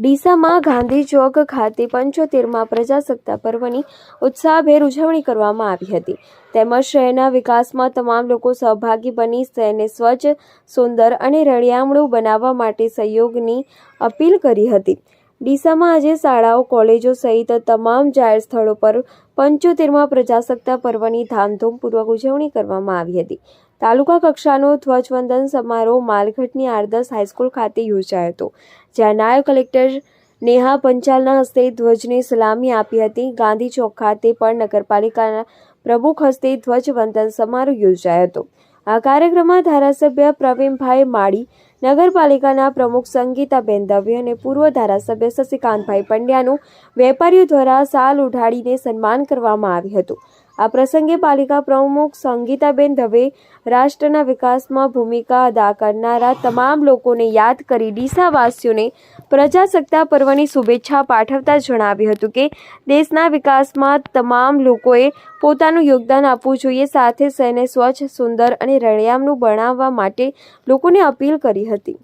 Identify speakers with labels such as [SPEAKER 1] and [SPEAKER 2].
[SPEAKER 1] ડીસામાં ગાંધી ચોક ખાતે પંચોતેરમાં પ્રજાસત્તાક પર્વની ઉત્સાહભેર ઉજવણી કરવામાં આવી હતી. તેમજ શહેરના વિકાસમાં તમામ લોકો સહભાગી બની શહેરને સ્વચ્છ, સુંદર અને રળિયામણું બનાવવા માટે સહયોગની અપીલ કરી હતી. ડીસામાં આજે શાળાઓ, કોલેજો સહિત તમામ જાહેર સ્થળો પર પંચોતેરમાં પ્રજાસત્તાક પર્વની ધામધૂમપૂર્વક ઉજવણી કરવામાં આવી હતી. તાલુકા કક્ષાનો ધ્વજવંદન સમારોહ માલગઢની આદર્શ હાઈસ્કૂલ ખાતે યોજાયો હતો, જ્યાં નાયબ કલેક્ટર નેહા પંચાલના હસ્તે ધ્વજને સલામી આપી હતી. ગાંધી ચોક ખાતે પણ નગરપાલિકાના પ્રમુખ હસ્તે ધ્વજવંદન સમારોહ યોજાયો હતો. આ કાર્યક્રમમાં ધારાસભ્ય પ્રવીણભાઈ માળી નગરપાલિકાના પ્રમુખ સંગીતાબેન દવે અને પૂર્વ ધારાસભ્ય શશિકાંતભાઈ પંડ્યાનું વેપારીઓ દ્વારા સાલ ઉઢાડીને સન્માન કરવામાં આવ્યું હતું. આ પ્રસંગે પાલિકા પ્રમુખ સંગીતાબેન દવે રાષ્ટ્રના વિકાસમાં ભૂમિકા અદા કરનારા તમામ લોકોને યાદ કરી ડીસાવાસીઓને પ્રજાસત્તા પર્વની શુભેચ્છા પાઠવતા જણાવ્યું હતું કે દેશના વિકાસમાં તમામ લોકોએ પોતાનું યોગદાન આપવું જોઈએ, સાથે શહેરને સ્વચ્છ, સુંદર અને રળિયામણું બનાવવા માટે લોકોને અપીલ કરી હતી.